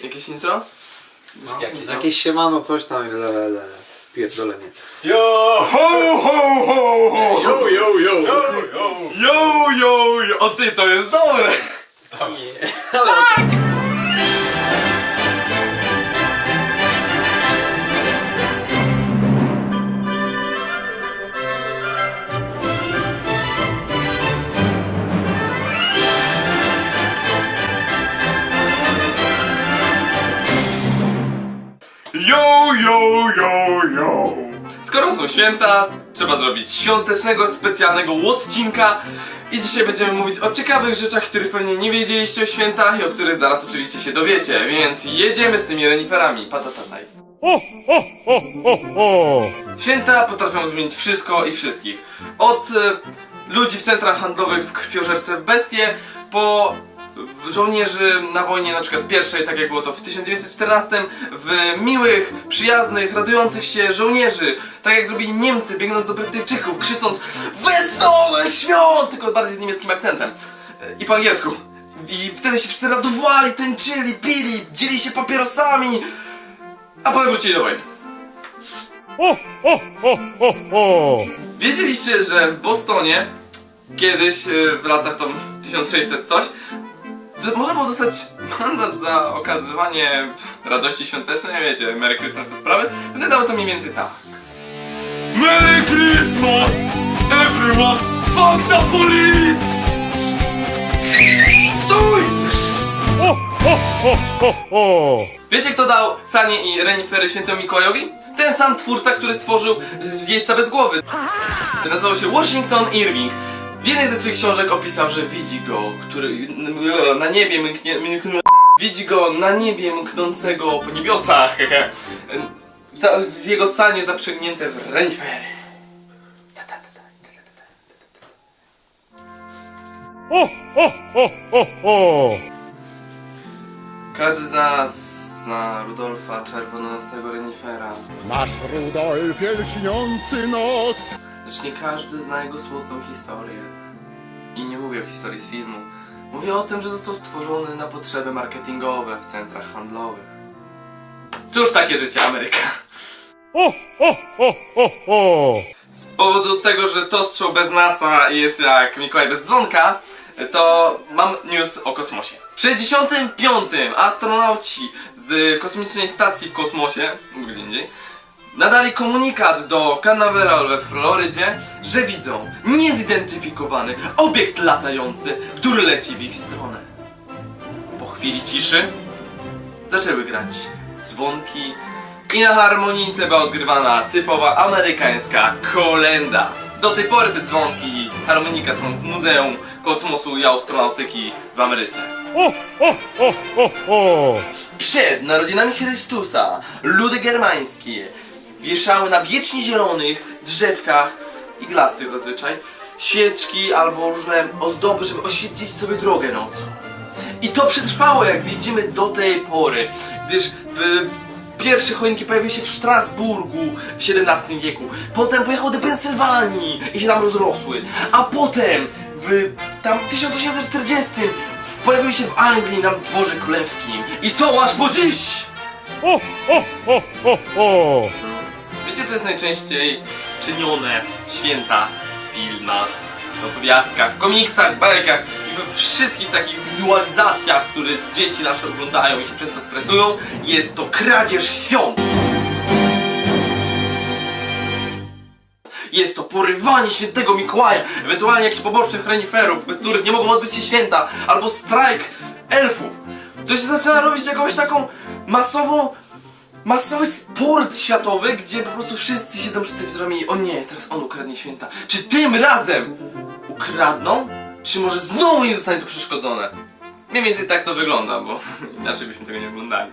Jakieś intro? No, Jakieś intro? jakieś siemano, coś tam, le, le, le. Pierdolenie. Yo, ho, ho, ho, ho. Yo, yo, yo. Yo, yo, yo. O ty, to jest dobre. Yo, yo, yo, yo! Skoro są święta, trzeba zrobić świątecznego, specjalnego odcinka i dzisiaj będziemy mówić o ciekawych rzeczach, których pewnie nie wiedzieliście o świętach i o których zaraz oczywiście się dowiecie, więc jedziemy z tymi reniferami, patatataj. Święta potrafią zmienić wszystko i wszystkich. Od e, ludzi w centrach handlowych w krwiożerce bestie, po żołnierzy na wojnie na przykład pierwszej, tak jak było to w 1914, w miłych, przyjaznych, radujących się żołnierzy, tak jak zrobili Niemcy, biegnąc do Brytyjczyków, krzycząc Wesołe świąt! Tylko bardziej z niemieckim akcentem. E, I po angielsku. I wtedy się wszyscy radowali, tańczyli, pili, dzieli się papierosami, a potem wrócili do wojny. Wiedzieliście, że w Bostonie kiedyś e, w latach tam 1600 coś d- można było dostać mandat za okazywanie radości świątecznej, wiecie, Merry Christmas te sprawy. Wyglądało to mniej więcej tak. Merry Christmas! Everyone! Fuck the police! Stój! Wiecie kto dał Sanie i renifery świętemu Mikołajowi? Ten sam twórca, który stworzył Jeźdźca bez głowy. Nazywał się Washington Irving. W jednej ze swoich książek opisał, że widzi go, który na niebie mknie, mknę, widzi go na niebie mknącego po niebiosach. W jego stanie zaprzęgnięte w renifery. Ta, ta, ta, ta, ta. Każdy z nas zna Rudolfa Czerwononosego Renifera. Nasz Rudolfie lśniący nos Lecz nie każdy zna jego smutną historię. I nie mówię o historii z filmu. Mówię o tym, że został stworzony na potrzeby marketingowe w centrach handlowych. Cóż takie życie Ameryka. Z powodu tego, że to strzał bez NASA jest jak Mikołaj bez dzwonka, to mam news o kosmosie. W 65. astronauci z kosmicznej stacji w kosmosie, lub gdzie indziej, nadali komunikat do Canaveral we Florydzie, że widzą niezidentyfikowany obiekt latający, który leci w ich stronę. Po chwili ciszy zaczęły grać dzwonki i na harmonijce była odgrywana typowa amerykańska kolenda. Do tej pory te dzwonki i harmonika są w Muzeum Kosmosu i Astronautyki w Ameryce. Przed narodzinami Chrystusa ludy germańskie wieszały na wiecznie zielonych drzewkach iglastych zazwyczaj świeczki albo różne ozdoby, żeby oświetlić sobie drogę nocą. I to przetrwało, jak widzimy, do tej pory, gdyż w pierwsze choinki pojawiły się w Strasburgu w XVII wieku, potem pojechały do Pensylwanii i się tam rozrosły, a potem w tam 1840 w- pojawiły się w Anglii na dworze królewskim i są aż po dziś! Wiecie co jest najczęściej czynione w święta w filmach, w opowiastkach, w komiksach, bajkach i we wszystkich takich wizualizacjach, które dzieci nasze oglądają i się przez to stresują, jest to kradzież świąt! Jest to porywanie świętego Mikołaja, ewentualnie jakichś pobocznych reniferów, bez których nie mogą odbyć się święta, albo strajk elfów. To się zaczyna robić jakąś taką masową masowy sport światowy, gdzie po prostu wszyscy siedzą przed telewizorami i o nie, teraz on ukradnie święta. Czy tym razem ukradną? Czy może znowu im zostanie to przeszkodzone? Mniej więcej tak to wygląda, bo inaczej byśmy tego nie oglądali.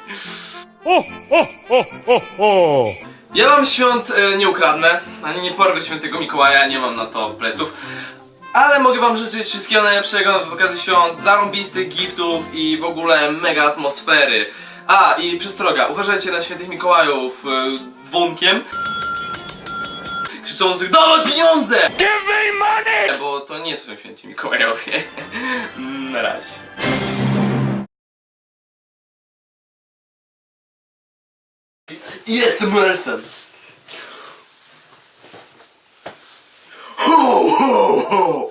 Ja wam świąt e, nie ukradnę, ani nie porwę świętego Mikołaja, nie mam na to pleców. Ale mogę wam życzyć wszystkiego najlepszego w okazji świąt, zarąbistych giftów i w ogóle mega atmosfery. A, i przestroga, uważajcie na świętych Mikołajów e, z dzwonkiem krzyczących DAWAJ PIENIODZE! Give me money! Bo to nie są święci Mikołajowie. na razie. Jestem elfem. Ho, ho, ho!